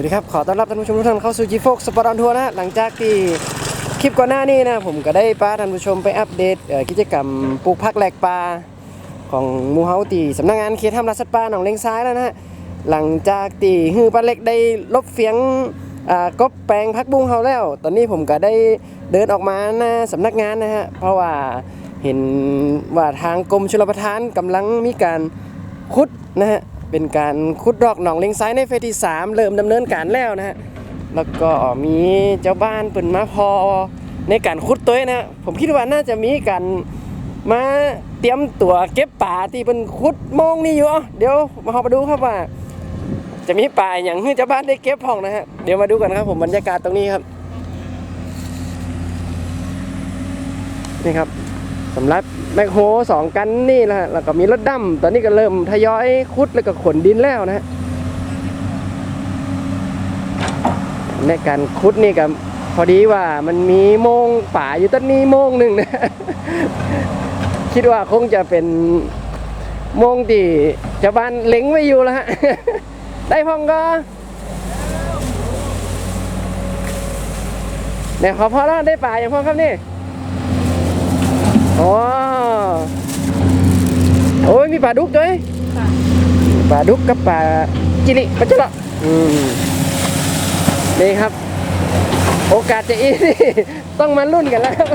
วัสดีครับ ขอต้อนรับท่านผู้ชมทุกท่านเข้าสู่ G Fox Sport on Tour นะฮะหลังจากที่คลิปก่อนหน้านี้นะผมก็ได้พาท่านผู้ชมไปอัปเดตกิจกรรมปลูกผักแหลกปลาของมูเฮาตีสำนักงานเขตทำรัสัตว์ป่าหนองเลงซ้ายแล้วนะฮะหลังจากที่ฮือปลาเล็กได้ลบเฟียงกบแปลงพักบุ้งเฮาแล้ว ตอนนี้ผมก็ได้เดินออกมาหน้าสำนักงานนะฮะเพราะว่าเห็นว่าทางกรมชลประทานกำลังมีการขุดนะฮะ เป็นการขุดรอกหนองเลงซ้ายในเฟสที่ 3 เริ่มดำเนินการแล้วนะฮะแล้วก็มีเจ้าบ้านเปิ่นมาพอในการขุดตัวนะฮะผมคิดว่าน่าจะมีการมาเตรียมตัวเก็บป่าที่เป็นขุดโมงนี่อยู่เดี๋ยวมาเรามาดูครับว่า จะมีป่าอย่างให้เจ้าบ้านได้เก็บห้องนะฮะเดี๋ยวมาดูกันครับผมบรรยากาศตรงนี้ครับนี่ครับสำหรับ แมคโฮสองกันนี่นะฮะแล้วก็มีรถดำตอนนี้ก็เริ่มทยอยคุดแล้วก็ขนดินแล้วนะฮะในการคุดนี่ก็พอดีว่ามันมีโมงป่าอยู่ต้นนี้โมงหนึ่งนะ คิดว่าคงจะเป็นโมงที่ชาวบ้านเล็งไว้อยู่แล้วฮะ ได้พองก็เนี่ยขอพอแล้วได้ป่าอย่างพ่อครับนี่ อ๋อโอ้ยมีปลาดุกด้วยปลาดุกกับปลาจิริปลาจิระอืมนี่ครับ โอกาสจะอีนี่ต้องมารุ่นกันแล้วครับ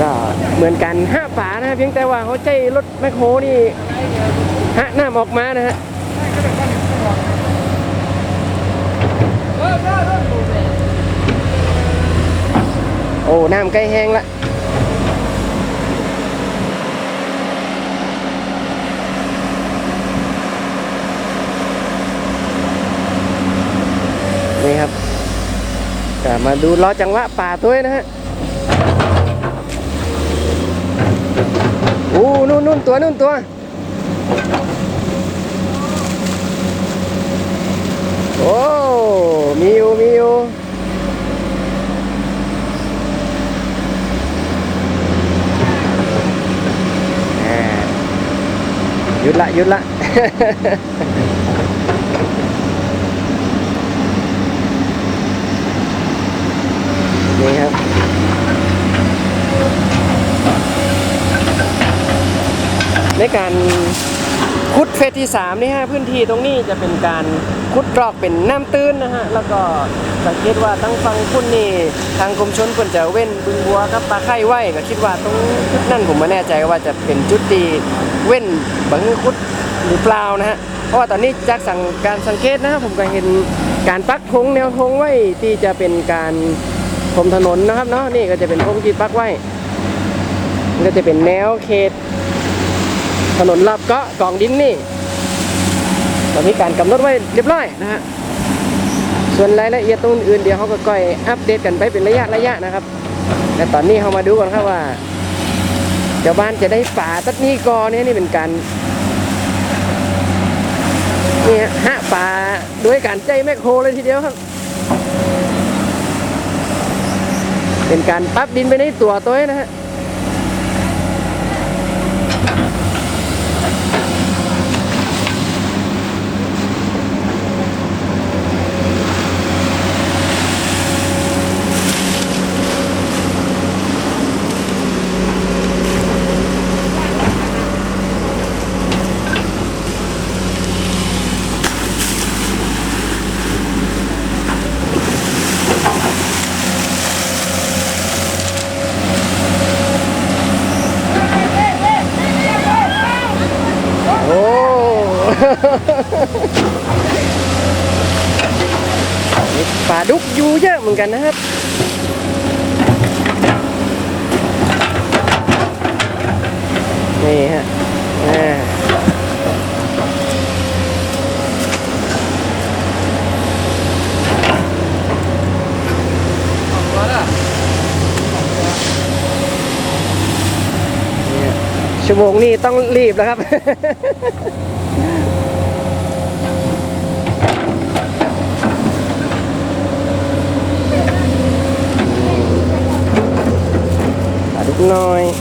ก็เหมือนกันห้าฝานะเพียงแต่ว่าเขาใจรถแมคโครนี่ฮะน้ำออกมานะฮะโอ้น้ำใกล้แห้งละ นี่ครับก็ มาดูล้อจังหวะป่าตัวนี้นะฮะโอ้นู่นนู่นตัวนู่นตัวโอ้มีอยู่มีอยู่อ่าหยุดละหยุดละ นี่ครับในการขุดเฟสที่ 3 นี่ฮะพื้นที่ตรงนี้จะเป็นการขุดรอกเป็นน้ำตื้นนะฮะ แล้วก็สังเกตว่าตั้งฟังคุณนี่ทางกรมชนควรจะเว้นบึงบัวกับปลาไข่ไว้ก็คิดว่าตรงจุดนั้นผมไม่แน่ใจว่าจะเป็นจุดที่เว้นบังคุดหรือเปล่านะฮะ เพราะว่าตอนนี้จากสังการสังเกตนะฮะผมก็เห็นการปักธงแนวธงไว้ที่จะเป็นการ พรมถนนนะครับเนาะนี่ก็จะเป็นธงที่ปักไว้ก็จะเป็นแนวเขต ถนนรอบเกาะกองดินนี่เรามีการกำหนดไว้เรียบร้อยนะฮะส่วนรายละเอียดตรงอื่นเดี๋ยวเขาก็ก่อยอัปเดตกันไปเป็นระยะระยะนะครับ แต่ตอนนี้เขามาดูกันครับว่าชาวบ้านจะได้ป่าตัดนี้กอเนี่ยนี่เป็นการนี่ฮะหะป่าด้วยการใจแมคโครเลยทีเดียวครับ เป็นการปั๊บดินไปในตัวตัวนะฮะ โอ้ มีปลาดุกอยู่ เหมือนกันนะครับนี่ฮะชั่วโมงนี้ต้องรีบแล้วครับ Rồi.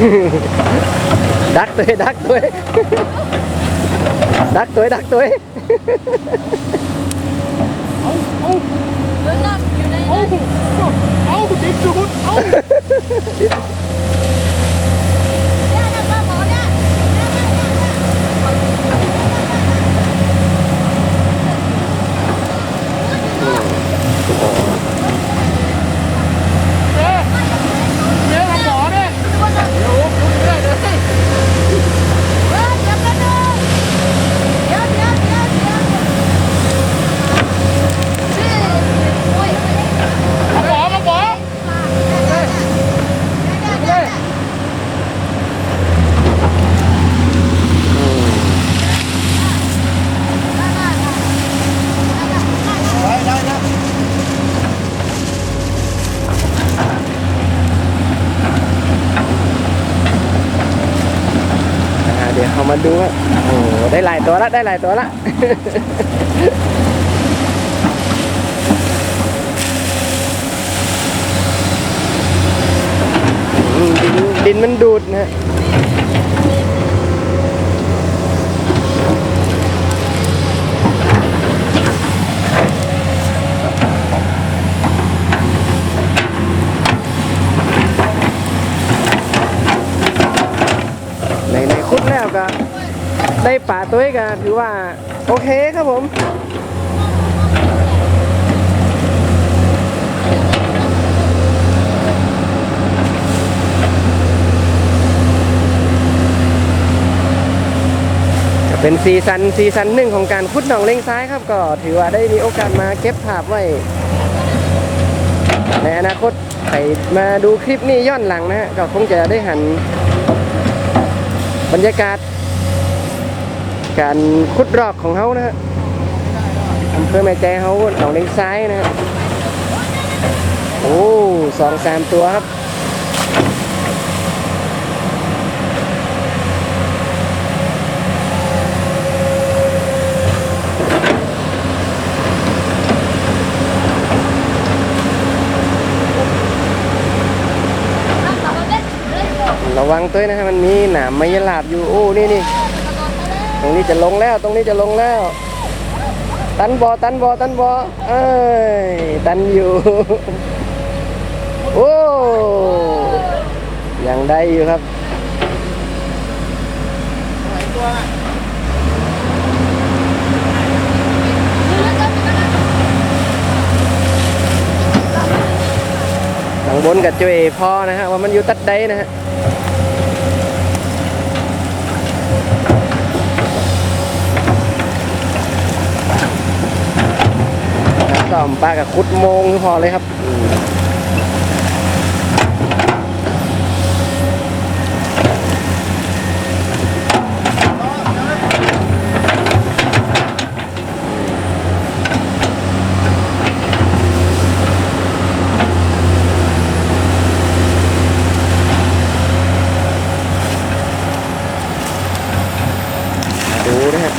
Đắt tuổi đắt tuổi đắt tuổi đắt tuổi ดี๋ยวเขามาดูว่าโอ้ได้หลายตัวละได้หลายตัวละอืมดินดินมันดูดนะฮะในในคุดแล้ว ก็ได้ป่าตัวก็ถือว่าโอเคครับผมเป็นซีซันซีซันหนึ่งของการพุดหนองเลงซ้ายครับก็ถือว่าได้มีโอกาสมาเก็บภาพไว้ ในอนาคตใครมาดูคลิปนี้ย้อนหลังนะฮะก็คงจะได้หัน บรรยากาศ การขุดรอกของเขานะฮะอำเภอแม่ใจเขาหนองเลงซ้ายนะฮะโอ้สองสามตัวครับ ระวังตัวนะฮะมันมีหนามไม้ยลาบอยู่โอ้นี่นี่ตรงนี้จะลงแล้วตรงนี้จะลงแล้ว ตันบอตันบอตันบอเอ้ยตันอยู่โอ้ยังได้อยู่ครับข้างบนกับจุเอพอนะฮะว่ามันอยู่ตัดใดนะฮะ ต่อมปลากับคุดโมงพอเลยครับอืมดูนะฮะ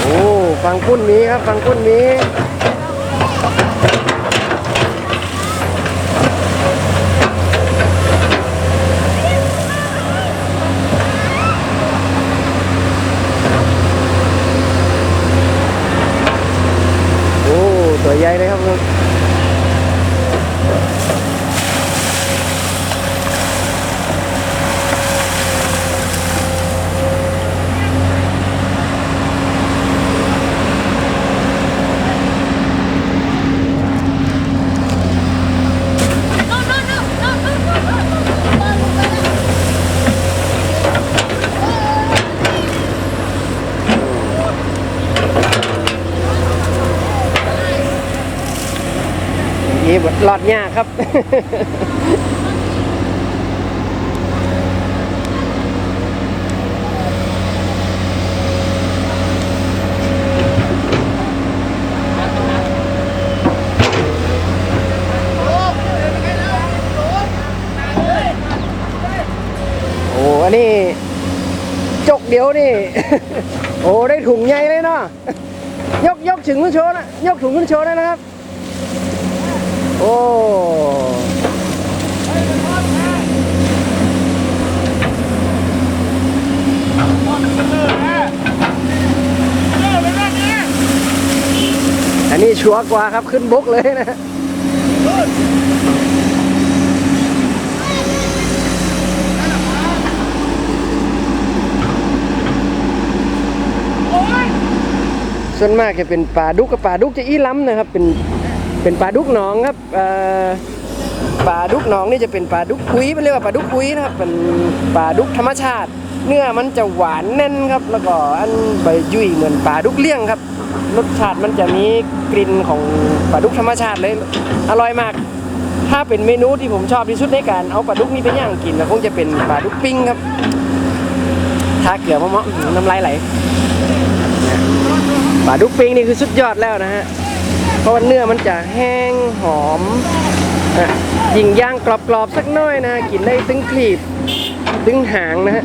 โอ้ กุ้นมีครับฟังกุ้นมีโอ้ตัวใหญ่เลยครับผม หลอดยากครับ โอ้อันนี้โอ้ ได้ถุงใหญ่เลยเนาะยกยกถึงขึ้นโชว์นะยกถุงขึ้นโชว์ได้นะครับ โอ้อันนี้ชัวร์กว่าครับขึ้นบกเลยนะส่วนมากจะเป็นปลาดุกกับปลาดุกจะอี้ล้ำนะครับเป็น เป็นปลาดุกหนองครับปลาดุกหนองนี่จะเป็นปลาดุกคุ้ยมันเรียกว่าปลาดุกคุ้ยนะครับเป็นปลาดุกธรรมชาติ เนื้อมันจะหวานแน่นครับ แล้วก็อันใบยุ่ยเหมือนปลาดุกเลี้ยงครับรสชาติมันจะมีกลิ่นของปลาดุกธรรมชาติเลยอร่อยมาก ถ้าเป็นเมนูที่ผมชอบที่สุดในการเอาปลาดุกนี้ไปย่างกินนะคงจะเป็นปลาดุกปิ้งครับถ้าเกลือมะมาะอื้อหือน้ำลายไหลปลาดุกปิ้งนี่คือสุดยอดแล้วนะฮะ เพราะว่าเนื้อมันจะแห้งหอมอะยิงย่างกรอบๆสักหน้อยนะ กินได้ตึงคลีบตึงหางนะฮะ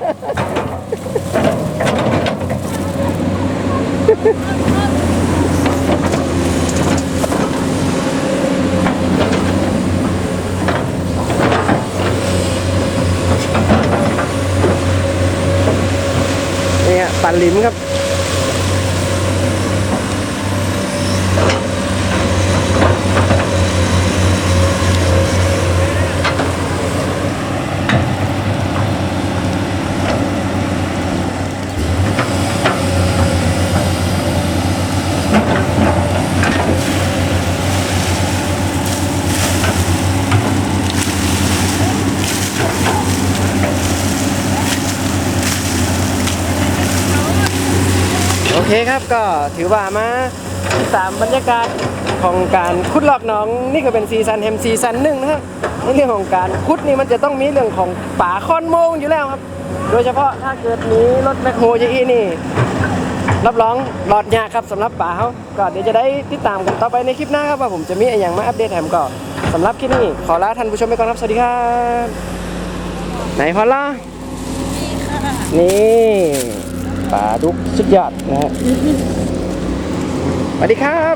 เคครับก็ถือว่ามาติดตามบรรยากาศของการคุดลอกน้องนี่ก็เป็นซีซันแฮมซีซันหนึ่งนะครับเรื่องของการคุดนี่มันจะต้องมีเรื่องของป่าคอนโมงอยู่แล้วครับ โดยเฉพาะถ้าเกิดมีรถแมคโฮจะอีนี่ รับรองหลอดยาครับสำหรับป่าเขาก็เดี๋ยวจะได้ติดตามกันต่อไปในคลิปหน้าครับว่าผมจะมีอะไรอย่างมาอัปเดตแถมก็สำหรับคลิปนี้ขอลาท่านผู้ชมไปก่อนครับสวัสดีครับไหนพอล่ะนี่ ปลาดุกสุดยอดนะฮะสวัสดีครับ